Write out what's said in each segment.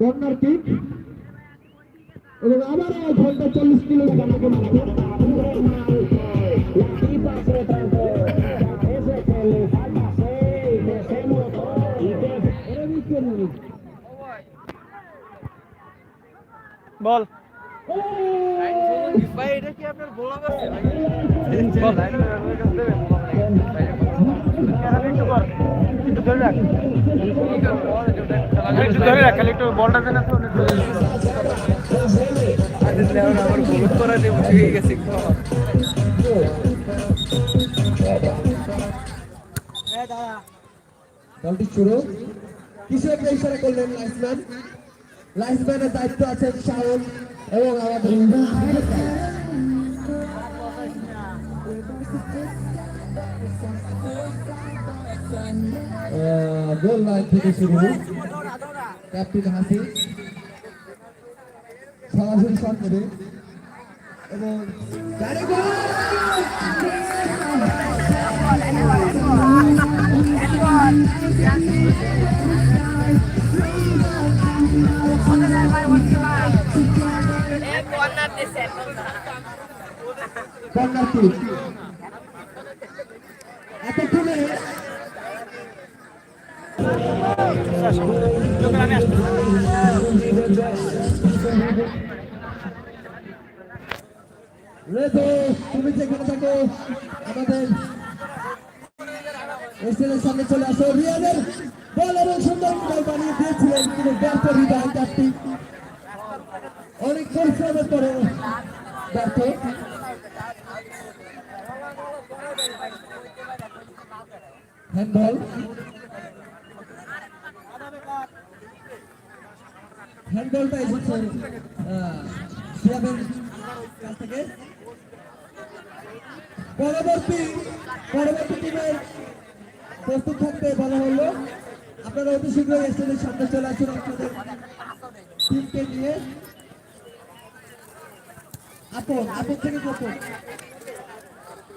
Corner kick এবং আবারও ঘণ্টা চল্লিশ কিলো বল ভাই এটা কি আপনার বলা একটু দলটি শুরু। কিছু একটা ইশারা করলেন লাইসম্যান লাইসম্যানের দায়িত্ব আছেন শাওন এবং আমাদের গোল লাইন থেকে শুরু ক্যাপ্টেন হাসি। সরাসরি শট নেবে। এবং! কর্নার কিক এতক্ষণে তুমি যেখানে থাকো আমাদের স্টেজের সামনে চলে আসো রিয়াদের বল এবং সুন্দর গোল বানিয়ে দিয়েছিলেন কিন্তু ব্যর্থ হৃদয় চারটি অনেক পরিশ্রমের পরে ব্যর্থ হ্যান্ডবল হ্যান্ডবলটা এসেছে পরবর্তী পরবর্তী টিমের প্রস্তুত থাকতে বলা হলো। আপনারা অতি শীঘ্রই স্টেজের সামনে চলে আসুন আপনাদের টিমকে নিয়ে। আপন আপন থেকে প্রথম।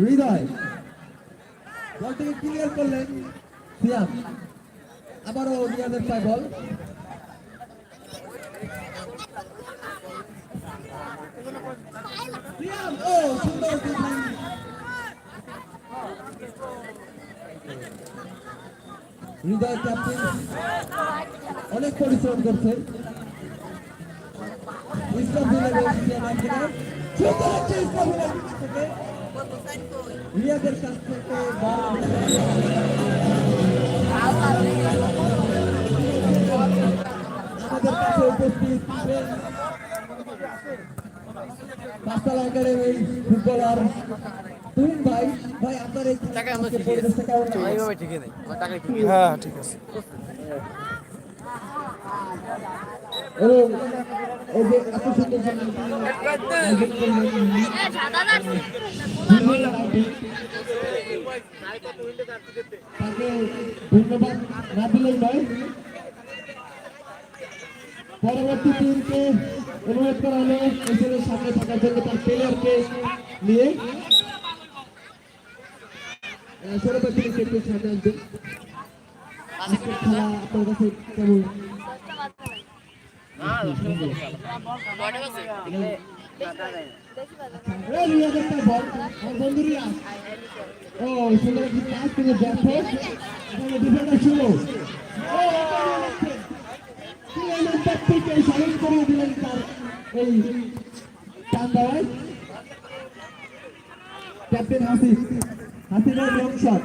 হৃদয়। বলটিকে ক্লিয়ার করলেন সিয়াম আবারও রিয়াদের পায় বল সিয়াম ও সুন্দর ডিফেন্স হৃদয় ক্যাপ্টেন অনেক পরিশ্রম করছেন থেকে রিয়াদের কাছ থেকে আমাদের উপস্থিত পাঁচতলা একাডেমির ফুটবলার তুহিন ভাই ভাই আপনার এই পরিবেশটা কেমন টাকা ঠিকই হ্যাঁ ঠিক আছে। এবং এই যে এত সুন্দর তাকে ধন্যবাদ না দিলেই নয়। পরবর্তী টিমকে অনুরোধ করা হলো এসএলের সামনে থাকার জন্য তার প্লেয়ারকে নিয়ে আহ, সৌরভ একটু সামনে আসবেন খেলা আপনার কাছে কেমন এই রিয়াজ একটা বল আমার বন্ধু রিয়াজ ও সুন্দর একটি ব্যর্থ ছিল দেওয়ায় ক্যাপ্টেন হাসিফ হাসিফের লং রিভার্স শট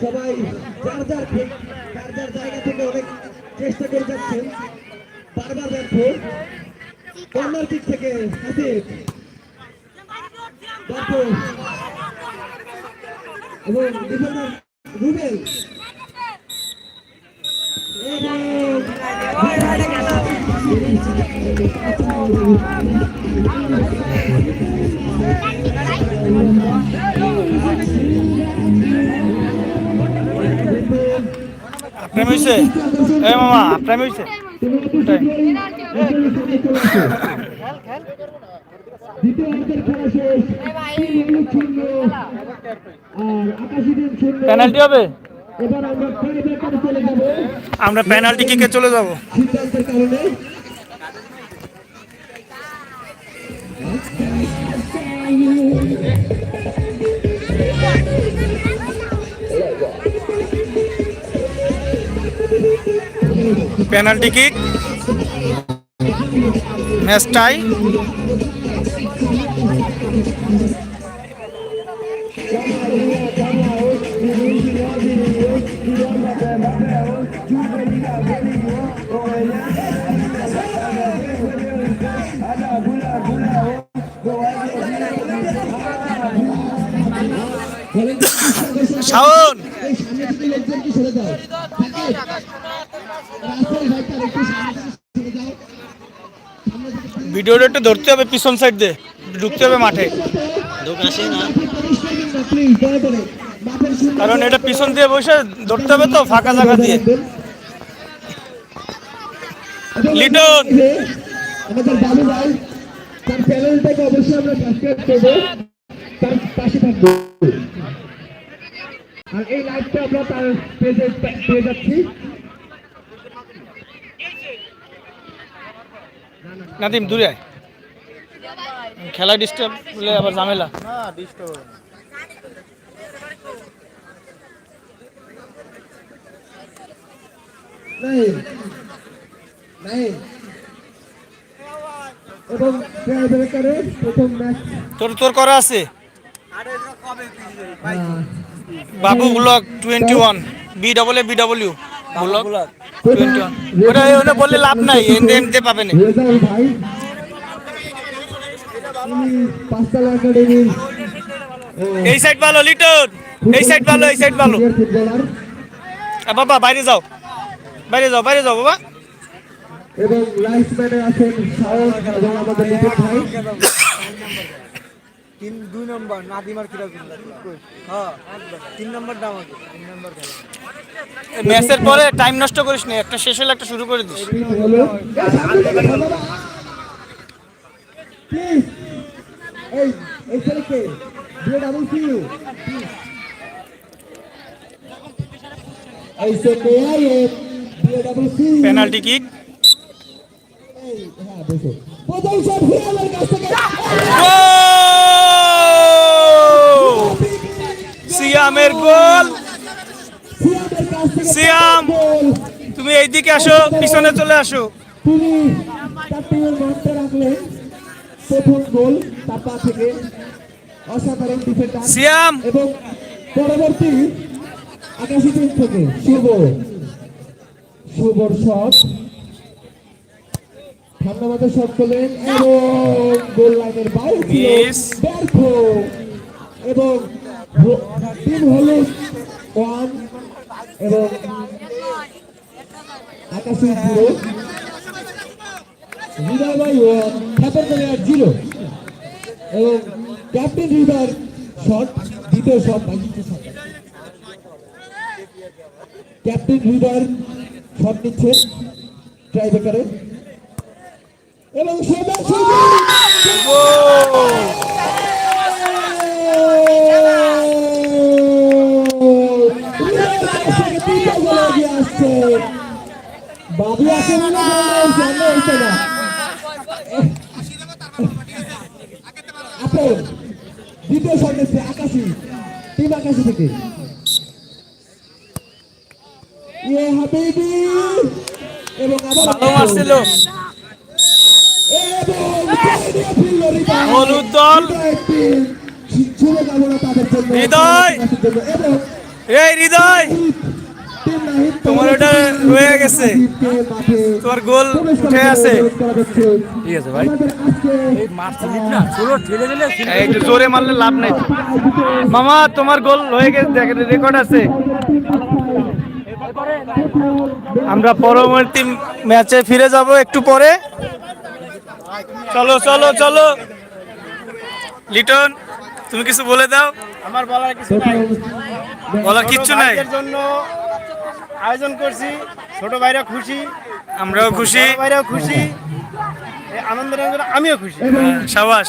সবাই, যার যার যার যার জায়গা থেকে অনেক চেষ্টা করে যাচ্ছেন, বারবার ব্যর্থ কর্নার দিক থেকে এবং ডিফেন্ডার রুবেল। প্রেম হয়েছে এ মামা প্রেম হয়েছে পেনাল্টি হবে? আমরা পেনাল্টি কিকে চলে যাব। সিদ্ধান্তের কারণে পেনাল্টি কিক ম্যাচ টাই সামনে থেকে ভিডিওটা একটু ধরতে হবে পিছন সাইড দিয়ে। ঢুকতে হবে মাঠে। কারণ এটা পিছন দিয়ে বসে ধরতে হবে তো ফাঁকা জায়গা দিয়ে। লিটন! আমাদের বাবু ভাই তার চ্যানেলটাকে অবশ্যই আমরা সাবস্ক্রাইব করব। তার পাশে থাকব। আর এই লাইভটা আমরা তার পেজে পেয়ে যাচ্ছি। নাদিম দূরে আয়। খেলা ডিস্টার্ব হলে আবার ঝামেলা। নাই নাই। এবং প্রথম ম্যাচ তোর তোর করা আছে। বাবু block twenty one B double A B W block twenty one ওটা ওটা বললে লাভ নাই এমনিতে পাবে না। রেজাউল ভাই তিনি পাঁচতলা একাডেমির এই সাইড ভালো, লিটন। এই সাইড ভালো, এই সাইড ভালো। বাবা, বাইরে যাও। বাইরে যাও বাইরে যাও, বাবা। এবং লাইফম্যানে আছেন শাওন এবং আমাদের ভাই। তিন দুই নম্বর নাদিমার কীরকম হ্যাঁ তিন নম্বরটা আমাকে তিন নম্বর ম্যাচের পরে টাইম নষ্ট করিস না একটা শেষ হলে একটা শুরু করে দিস পেনাল্টি কিক হ্যাঁ বসো প্রথম শট হিয়ালের কাছ থেকে সিয়ামের গোল। সিয়াম। তুমি এইদিকে আসো পিছনে চলে আসো। তিনি তার টিমের রাখলেন প্রথম গোল তার পা থেকে অসাধারণ ডিফেন্ডার সিয়াম। এবং পরবর্তী আকাশি টিম থেকে শুভ। শুভর শট। ঠান্ডা মাথায় শট করলেন এবং গোল লাইনের বাইরে ব্যর্থ। এবং ওয়ান এবং আকাশি জিরো। হৃদয় ভাই ওয়ান এবং ক্যাপ্টেন রিভার শট, দ্বিতীয় শট বা দ্বিতীয় শট ক্যাপ্টেন রিভার শট নিচ্ছে ট্রাইবেকারে এবং সবার মানে দ্বিতীয় সন্দেশে আকাশি টিম আকাশি থেকে ইয়ে হাবিবি এবং আবার ভালো মারছিল। হলুদ দল। হৃদয়। এই হৃদয় তোমার ওটা রয়ে গেছে। তোমার গোল উঠে আছে। ঠিক আছে ভাই। এই একটু জোরে মারলে লাভ নাই। মামা তোমার গোল হয়ে গেছে রেকর্ড আছে। আমরা পরবর্তী ম্যাচে ফিরে যাব একটু পরে। চলো চলো চলো। লিটন তুমি কিছু বলে দাও। আমার বলার কিছু নাই। বলার কিচ্ছু নাই। জন্য আয়োজন করছি ছোট ভাইরা খুশি আমরাও খুশি। ভাইরাও খুশি জন্য আমিও খুশি। হ্যাঁ, সাবাস।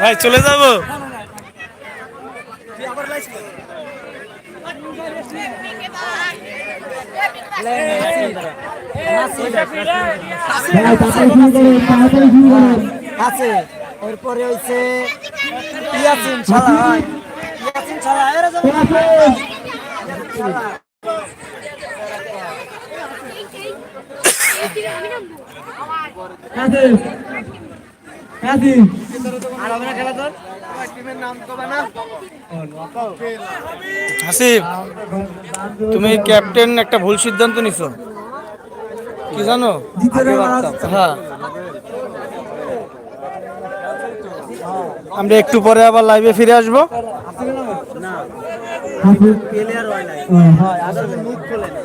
ভাই চলে যাব? আছে। এরপরে হইছে ইয়াসিন ছাড়া। হয় ইয়াসিন ছাড়া এরা না হাসিব তুমি ক্যাপ্টেন একটা ভুল সিদ্ধান্ত নিছো। কি জানো? হ্যাঁ। আমরা একটু পরে আবার লাইভে ফিরে আসব। না।